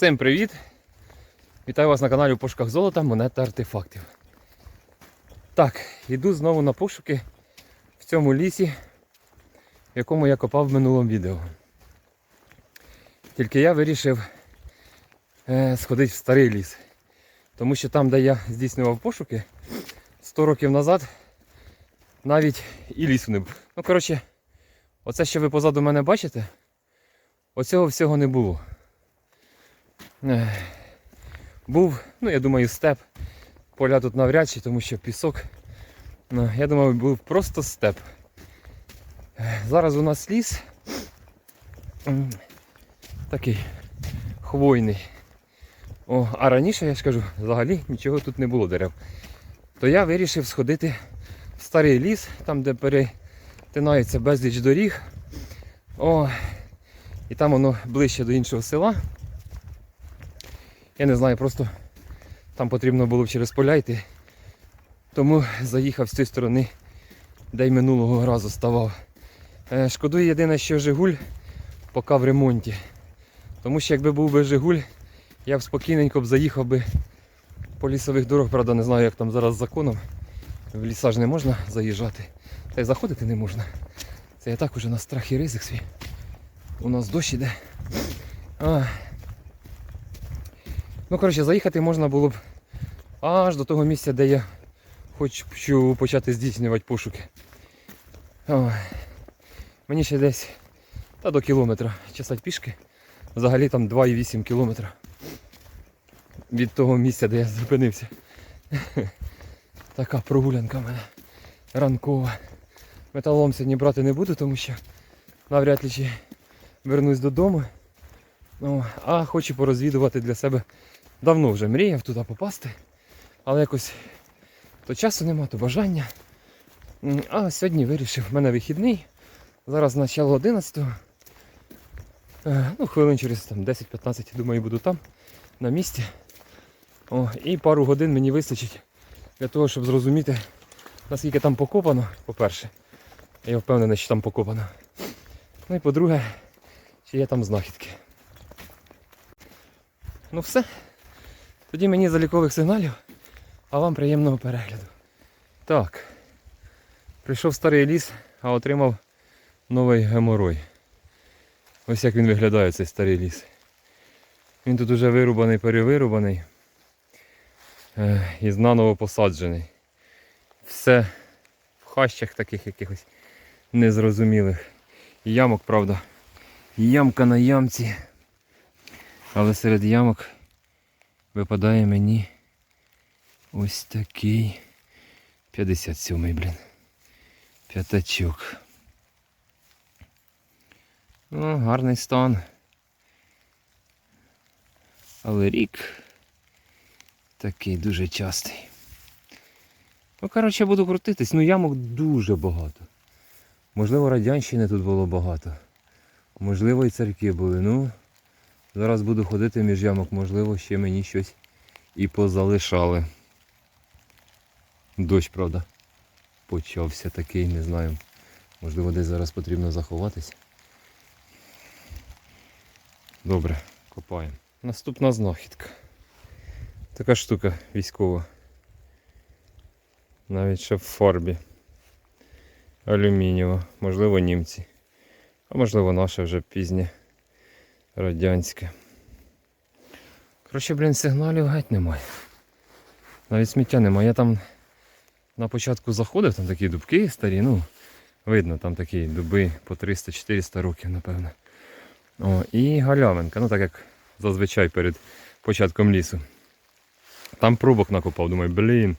Всім привіт! Вітаю вас на каналі у пошуках золота, монет та артефактів. Так, йду знову на пошуки в цьому лісі, в якому я копав в минулому відео. Тільки я вирішив е, сходити в старий ліс. Тому що там, де я здійснював пошуки 100 років назад, навіть і лісу не було. Ну, коротше, оце, що ви позаду мене бачите, оцього всього не було. Був, ну я думаю, степ. Поля тут навряд чи, тому що пісок. Ну, я думаю, був просто степ. Зараз у нас ліс такий хвойний. О, а раніше, я ж кажу, взагалі нічого тут не було дерев. То я вирішив сходити в старий ліс, там де перетинається безліч доріг. О, і там воно ближче до іншого села. Я не знаю, просто там потрібно було б через поля йти. Тому заїхав з цієї сторони, де й минулого разу ставав. Е, Шкодую єдине, що Жигуль поки в ремонті. Тому що якби був би Жигуль, я б спокійненько б заїхав би по лісових дорог, правда, не знаю, як там зараз з законом. В ліса ж не можна заїжджати. Та й заходити не можна. Це я так уже на страх і ризик свій. У нас дощ іде. А. Ну, коротше, заїхати можна було б аж до того місця, де я хочу почати здійснювати пошуки. Ой. Мені ще десь та до кілометра чесать пішки. Взагалі там 2,8 кілометра від того місця, де я зупинився. Така прогулянка в мене ранкова. Металом сьогодні брати не буду, тому що навряд чи вернусь додому. Ну, а хочу порозвідувати для себе. Давно вже мріяв туди попасти, але якось то часу нема, то бажання. А сьогодні вирішив, в мене вихідний. Зараз начало 11-го. Е, Ну, хвилин через там, 10-15, думаю, буду там, на місці. О, і пару годин мені вистачить для того, щоб зрозуміти, наскільки там покопано, по-перше. Я впевнений, що там покопано. Ну і по-друге, чи є там знахідки. Ну все. Тоді мені залікових сигналів, а вам приємного перегляду. Так. Прийшов старий ліс, а отримав новий геморой. Ось як він виглядає цей старий ліс. Він тут уже вирубаний, перевирубаний е, і знаново посаджений. Все в хащах таких якихось незрозумілих. Ямок, правда. Ямка на ямці. Але серед ямок випадає мені ось такий 57-й, блін. П'ятачок. Ну, гарний стан. Але рік такий дуже частий. Ну, коротше, буду крутитись. Ну, ямок дуже багато. Можливо, радянщини тут було багато. Можливо, і церкви були. Ну, зараз буду ходити між ямок, можливо, ще мені щось і позалишали. Дощ, правда, почався такий, не знаю. Можливо, десь зараз потрібно заховатись. Добре, копаємо. Наступна знахідка. Така штука військова. Навіть ще в фарбі. Алюмінієва. Можливо, німці. А можливо наше вже пізнє радянське. Коротше, блін, сигналів геть немає. Навіть сміття немає. Я там на початку заходив, там такі дубки старі, ну, видно, там такі дуби по 300-400 років, напевно. О, і галявинка, ну так як зазвичай перед початком лісу. Там пробок накопав, думаю, блін,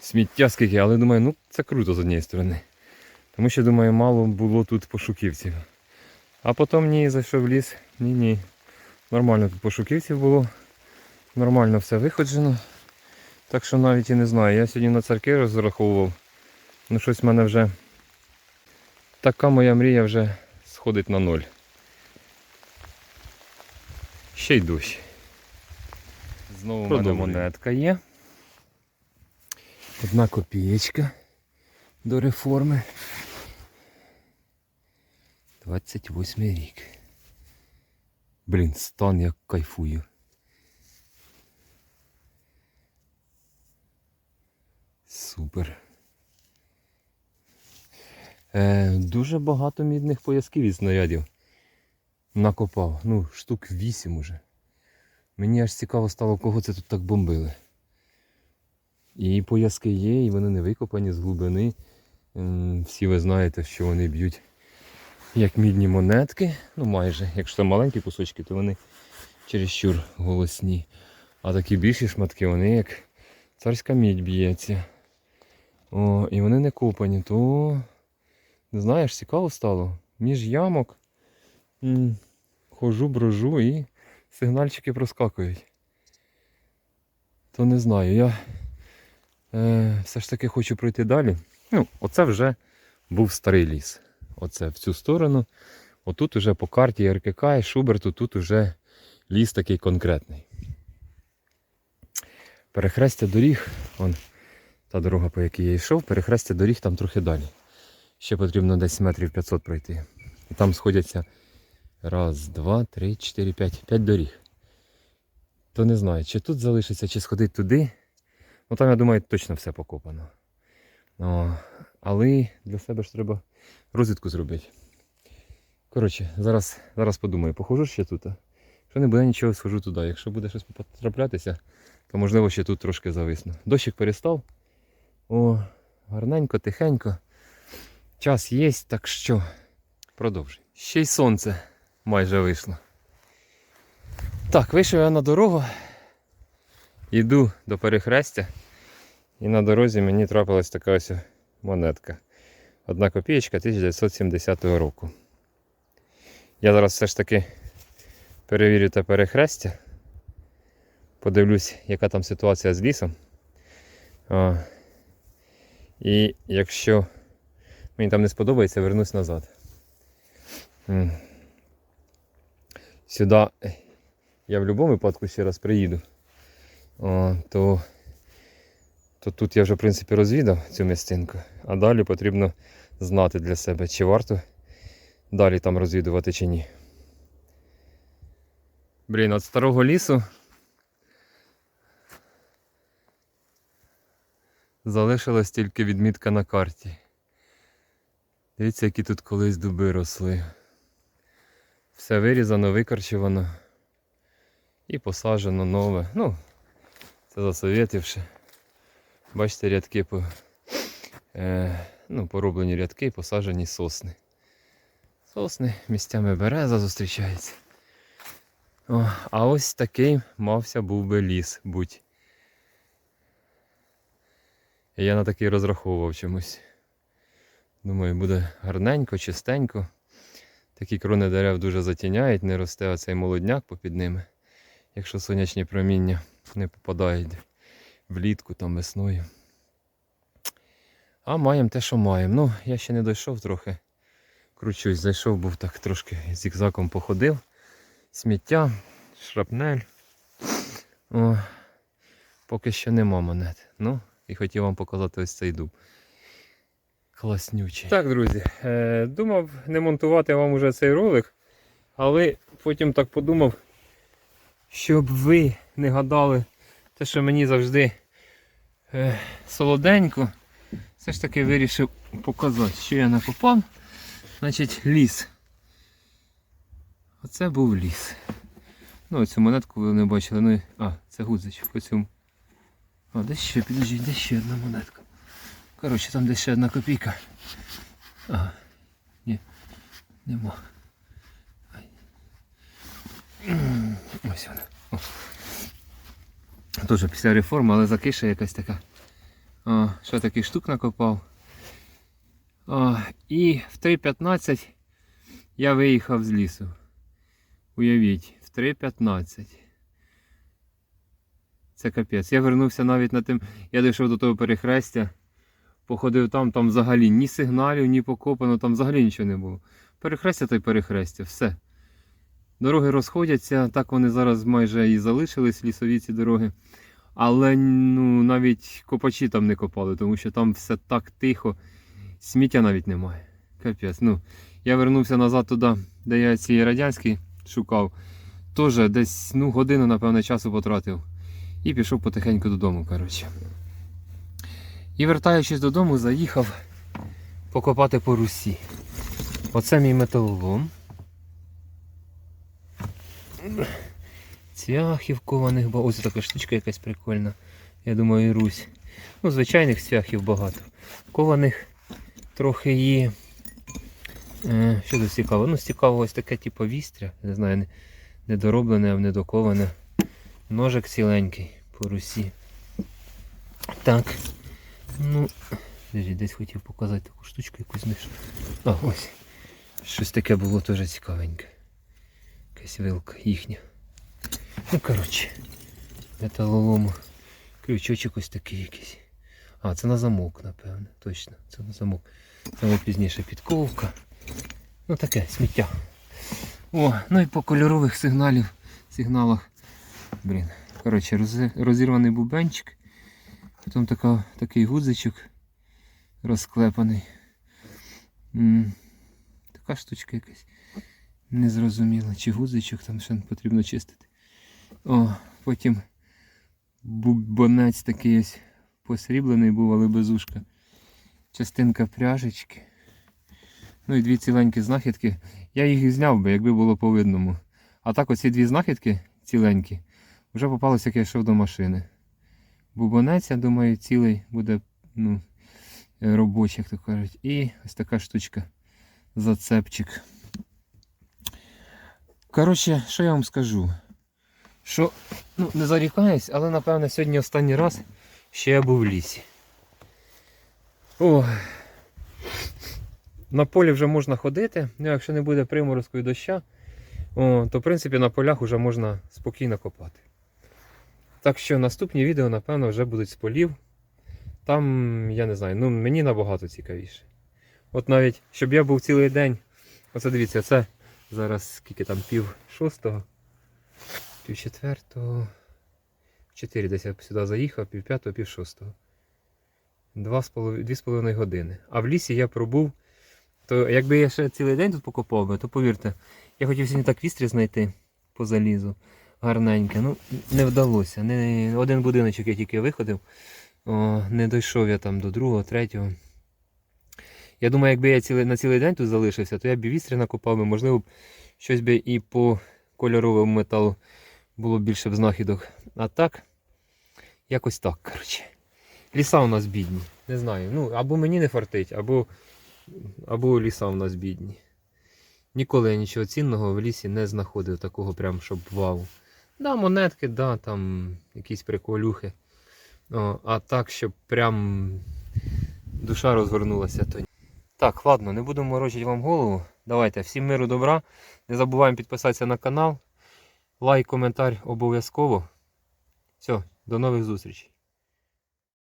сміття скільки, але думаю, ну це круто з однієї сторони. Тому що, думаю, мало було тут пошуківців. А потім ні, зайшов в ліс, ні-ні. Нормально тут пошуківців було. Нормально все виходжено. Так що навіть і не знаю. Я сьогодні на церкви розраховував. Ну щось в мене вже така моя мрія вже сходить на ноль. Ще й дощ. Знову в мене монетка є. Одна копієчка до реформи. 28 рік. Блін, стан як кайфую. Супер. Е, Дуже багато мідних поясків і снарядів накопав. Ну, штук 8 уже. Мені аж цікаво стало, кого це тут так бомбили. І пояски є, і вони не викопані з глибини. Всі ви знаєте, що вони б'ють як мідні монетки. Ну майже. Якщо маленькі кусочки, то вони чересчур голосні. А такі більші шматки, вони як царська мідь б'ється. О, і вони не копані, то не знаєш, цікаво стало. Між ямок м, хожу, брожу і сигнальчики проскакують. То не знаю. Я е, все ж таки хочу пройти далі. Ну, оце вже був старий ліс. Оце в цю сторону. Отут уже по карті РКК і Шуберту тут уже ліс такий конкретний. Перехрестя доріг, вон та дорога, по якій я йшов, перехрестя доріг там трохи далі. Ще потрібно десь метрів 500 пройти. І там сходяться раз, два, три, чотири, п'ять. П'ять доріг. То не знаю, чи тут залишиться, чи сходить туди. Ну там, я думаю, точно все покопано. О, але для себе ж треба розвідку зробити. Коротше, зараз, зараз подумаю, похожу ще тут. Якщо не буде нічого, схожу туди. Якщо буде щось потраплятися, то можливо ще тут трошки зависну. Дощик перестав. О, гарненько, тихенько. Час є, так що продовжуй. Ще й сонце майже вийшло. Так, вийшов я на дорогу. Йду до перехрестя. І на дорозі мені трапилась така ось монетка. Одна копієчка 1970 року. Я зараз все ж таки перевірю те перехрестя. Подивлюсь, яка там ситуація з лісом. А, і якщо мені там не сподобається, вернусь назад. Сюди я в будь-якому випадку ще раз приїду. О, то, то тут я вже в принципі розвідав цю місцинку. А далі потрібно знати для себе, чи варто далі там розвідувати чи ні. Блін, від старого лісу залишилась тільки відмітка на карті. Дивіться, які тут колись дуби росли. Все вирізано, викорчувано і посаджено нове. Ну, це засовєтивши. Бачите, рядки по, е, ну, пороблені рядки, посаджені сосни. Сосни місцями береза зустрічається. О, а ось такий мався був би ліс будь. Я на такий розраховував чомусь. Думаю, буде гарненько, чистенько. Такі крони дерев дуже затіняють, не росте оцей молодняк попід ними, якщо сонячні проміння не попадають влітку там весною. А маємо те, що маємо. Ну, я ще не дійшов трохи. Кручусь, зайшов, був так трошки зігзаком походив. Сміття, шрапнель. О, поки що нема монет. Ну, і хотів вам показати ось цей дуб. Класнючий. Так, друзі, е, думав не монтувати вам уже цей ролик, але потім так подумав, щоб ви не гадали те, що мені завжди е, солоденько. Все ж таки вирішив показати, що я накопав. Значить, ліс. Оце був ліс. Ну, цю монетку ви не бачили. Ну, а, це гудзич по цьому. А, де ще, підождіть, де ще одна монетка. Коротше, там десь ще одна копійка. Ага. Ні, нема. Ось вона. О. Теж після реформи, але закиша якась така. А, ще такий штук накопав. А, і в 3.15 я виїхав з лісу. Уявіть, в 3.15. Це капець. Я вернувся навіть на тим. Я дійшов до того перехрестя. Походив там, там взагалі ні сигналів, ні покопано, там взагалі нічого не було. Перехрестя то й перехрестя, все. Дороги розходяться, так вони зараз майже і залишились, лісові ці дороги. Але ну, навіть копачі там не копали, тому що там все так тихо, сміття навіть немає. Капець. Ну, я вернувся назад туди, де я ці радянські шукав. Теж десь ну, годину, напевно, часу потратив. І пішов потихеньку додому, коротше. І вертаючись додому, заїхав покопати по русі. Оце мій металолом. Цвяхів кованих багато. Ось така штучка якась прикольна. Я думаю, і Русь. Ну, звичайних цвяхів багато. Кованих трохи є. Е, що тут цікаво? Ну, цікаво ось таке типу вістря. Не знаю, недороблене, а недоковане. Ножик ціленький по русі. Так. Ну, десь хотів показати таку штучку якусь. А, ось. Щось таке було теж цікавеньке. Якась вилка їхня. Ну, коротше, металолому. Крючочок ось такий якийсь. А, це на замок, напевне. Точно, це на замок. Це найпізніше підковка. Ну таке, сміття. О, ну і по кольорових сигналів, сигналах. Блін. Коротше, розірваний бубенчик. Потім така, такий гудзичок розклепаний. М, Така штучка якась. Незрозуміла. Чи гудзичок там ще потрібно чистити. О, потім бубонець такий ось посріблений був, але без ушка. Частинка пряжечки. Ну і дві ціленькі знахідки. Я їх зняв би, якби було по видному. А так оці дві знахідки ціленькі вже попалося, як я йшов до машини. Бубонець, я думаю, цілий буде ну, робочий, як то кажуть. І ось така штучка. Зацепчик. Коротше, що я вам скажу? Що, ну, не зарікаюсь, але напевне сьогодні останній раз, що я був в лісі. О, на полі вже можна ходити, ну якщо не буде приморозку і доща, о, то в принципі на полях вже можна спокійно копати. Так що наступні відео, напевно, вже будуть з полів. Там, я не знаю, ну мені набагато цікавіше. От навіть, щоб я був цілий день. Оце дивіться, це зараз скільки там пів шостого, пів четвертого, чотири десь я сюди заїхав, пів п'ятого, пів шостого. Два з полов- Дві з половиною години. А в лісі я пробув. То якби я ще цілий день тут покопав би, то повірте, я хотів сьогодні так вістрі знайти по залізу гарненьке. Ну, не вдалося. Не, один будиночок я тільки виходив. О, не дійшов я там до другого, третього. Я думаю, якби я цілий, на цілий день тут залишився, то я б вістрі накопав би, можливо, щось би і по кольоровому металу було більше б знахідок. А так, якось так, коротше. Ліса у нас бідні. Не знаю. Ну, або мені не фартить, або, або ліса у нас бідні. Ніколи я нічого цінного в лісі не знаходив, такого прям, щоб вау. Да, монетки, да, там якісь приколюхи. О, а так, щоб прям душа розгорнулася, то ні. Так, ладно, не будемо морочити вам голову. Давайте, всім миру добра. Не забуваємо підписатися на канал. Лайк, коментар обов'язково. Все, до нових зустрічей.